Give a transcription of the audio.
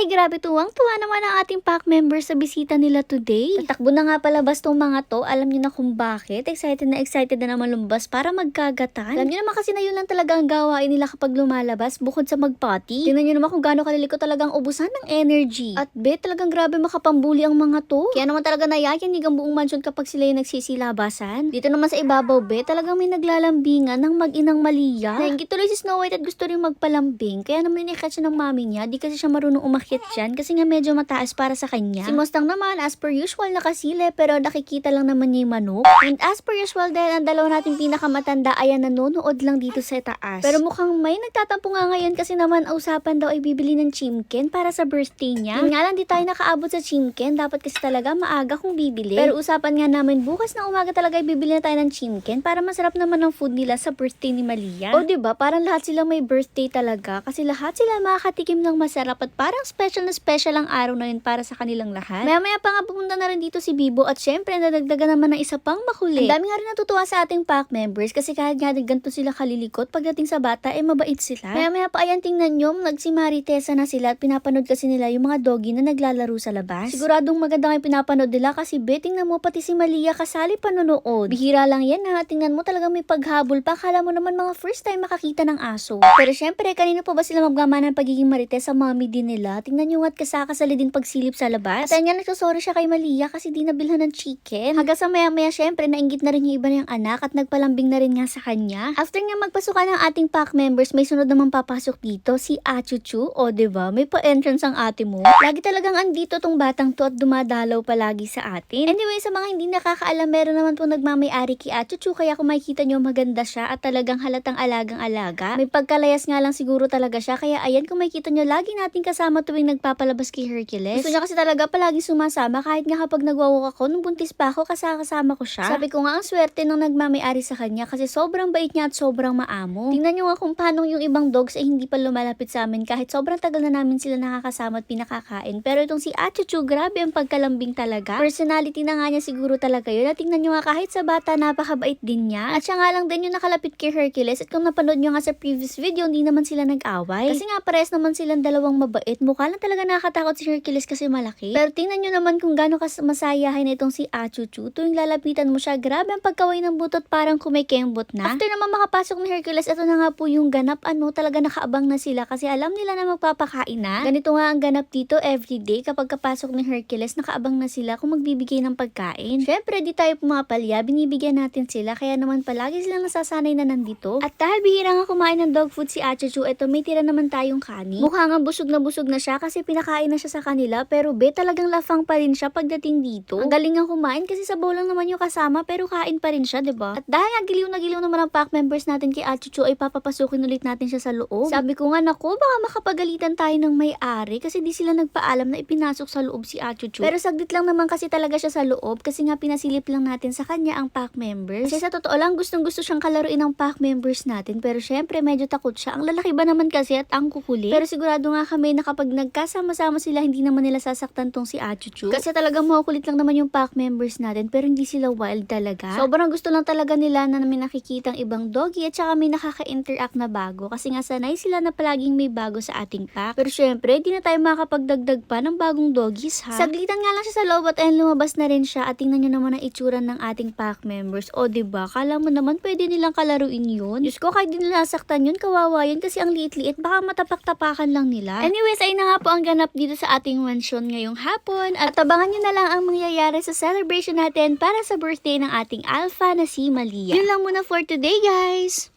Ay, grabe tuwang-tuwa naman ang ating pack members sa bisita nila today. Tatakbo na nga palabas tong mga to. Alam niyo na kung bakit. Excited na excited na naman lumabas para magkagatan. Alam niyo naman kasi na yun lang talaga ang gawain nila kapag lumalabas bukod sa magpati. Tingnan niyo naman kung gaano kaliliko talagang ubusan ng energy. At be, talagang grabe makapambuli ang mga to. Kaya naman talaga nayayanig ang buong mansion kapag sila yung nagsisilabasan. Dito naman sa ibabaw, be, talagang may naglalambingan ng mag-inang Malia. Nainggit tuloy si Snow White at gusto rin magpalambing. Kaya naman siya ng mami niya. Di kasi siya marunong umakyat dyan kasi nga medyo mataas para sa kanya. Si Mustang naman, as per usual, nakasile pero nakikita lang naman niya yung manok. And as per usual, dahil ang dalawa nating pinakamatanda ay nanonood lang dito sa taas. Pero mukhang may nagtatampo nga ngayon kasi naman usapan daw ay bibili ng chimken para sa birthday niya. Yun nga lang, di tayo nakaabot sa chimken. Dapat kasi talaga maaga kung bibili. Pero usapan nga namin bukas na umaga talaga ay bibili na tayo ng chimken para masarap naman ang food nila sa birthday ni Malia. O ba parang lahat sila may birthday talaga kasi lahat sila makakatikim ng masarap at parang special na special ang araw na yun para sa kanilang lahat. Maya maya pa nga pumunta na rin dito si Bibo at syempre nadagdagan naman ng isa pang makuli. Ang dami nga rin natutuwa sa ating pack members kasi kahit nga din ganito sila kalilikot pagdating sa bata eh mabait sila. Maya maya pa ayan tingnan nyo nagsimaritesa na sila at pinapanood kasi nila yung mga doggy na naglalaro sa labas. Siguradong maganda nga yung pinapanood nila kasi beting na mo pati si Malia kasali panonood. Bihira lang yan ha. Tingnan mo talaga may paghabol pa. Kala mo naman mga first time makakita ng aso. Pero syempre, kanino pa ba sila magmamana ng pagiging marites sa mommy din nila? Tingnan nyo nga't kasakasali din pagsilip sa labas. At nga, nagsasorry siya kay Malia kasi di nabilhan ng chicken. Hanggang sa maya maya, syempre, nainggit na rin yung iba niyang anak at nagpalambing na rin nga sa kanya. After nga magpasukan ng ating pack members, may sunod naman papasok dito, si Achuchu. O, ba diba? May pa-entrance ang ate mo. Lagi talagang andito tong batang to at dumadalaw palagi sa atin. Anyway, sa mga hindi nakakaalam, meron naman po nagmamayari kay Achuchu kaya kung makikita nyo maganda siya at talagang halatang alagang-alaga. May pagkalayas nga lang siguro talaga siya kaya ayan kung makikita nyo lagi nating kasama tuwing nagpapalabas kay Hercules. Gusto niya kasi talaga palagi sumasama kahit nga kapag nagwawalk ako, nung buntis pa ako kasakasama ko siya. Sabi ko nga ang swerte nung nagmamayari sa kanya kasi sobrang bait niya at sobrang maamo. Tingnan nyo nga kung paano yung ibang dogs ay hindi pa lumalapit sa amin kahit sobrang tagal na namin sila nakakasama at pinakakain. Pero itong si Achuchu, grabe ang pagkalambing talaga. Personality na nga niya siguro talaga yun. At tingnan nyo nga kahit sa bata, napakabait din niya. At siya nga lang din yung nakalapit kay Hercules. At kung napanood nyo nga sa previous video, hindi naman sila nag-away. Kasi nga pares naman silang dalawang mabait. Mukha lang talaga nakakatakot si Hercules kasi malaki. Pero tingnan nyo naman kung gaano kas masayahin na itong si Achuchu. Tuwing lalapitan mo siya, grabe ang pagkaway ng butot parang kumikembot na. After naman makapasok ni Hercules, ito na nga po yung ganap ano, talaga nakaabang na sila kasi alam nila na magpapakain na. Ganito nga ang ganap dito everyday kapag kapasok ni Hercules, nakaabang na sila kung magbibigay ng pagkain. Syempre, di tayo pumapalya, binibigyan natin sila kaya naman palagi silang nasasanay na nandito. At dahil bihira nga kumain ng dog food si Achuchu, eto may tira naman tayong kanin. Mukha nga busog na busog na siya kasi pinakain na siya sa kanila pero be talagang lafang pa rin siya pagdating dito. Ang galing nga kumain kasi sa bowl lang naman yung kasama pero kain pa rin siya, 'di ba? At dahil nga giliw na giliw naman ang pack members natin kay Achuchu ay papapasukin ulit natin siya sa loob. Sabi ko nga nako baka makapagalitan tayo ng may-ari kasi di sila nagpaalam na ipinasok sa loob si Achuchu. Pero saglit lang naman kasi talaga siya sa loob kasi nga pinasilip lang natin sa kanya ang pack members. Kasi sa totoo lang gustong gusto siyang kalaruin ng pack members natin pero syempre medyo takot siya. Ang lalaki ba naman kasi at ang kukulit. Pero sigurado nga kami na kapag nagkasama-sama sila hindi naman nila sasaktan tong si Achuchu. Kasi talagang makukulit lang naman yung pack members natin pero hindi sila wild talaga. Sobrang gusto lang talaga nila na may nakikitang ibang doggy at saka may nakaka-interact na bago kasi nga sanay sila na palaging may bago sa ating pack. Pero syempre, di na tayo makakapagdagdag pa ng bagong doggies ha. Saglitan nga lang siya sa loob at ayun lumabas na rin siya at tingnan nyo naman ang itsura ng ating pack members. O ba diba, kala mo naman pwede nilang kalaruin yun? Diyos ko, kahit di nila nasaktan yun, kawawa yun kasi ang liit-liit, baka matapak-tapakan lang nila. Anyways, ay na nga po ang ganap dito sa ating mansion ngayong hapon at abangan nyo na lang ang mangyayari sa celebration natin para sa birthday ng ating alpha na si Malia. Yun lang muna for today guys!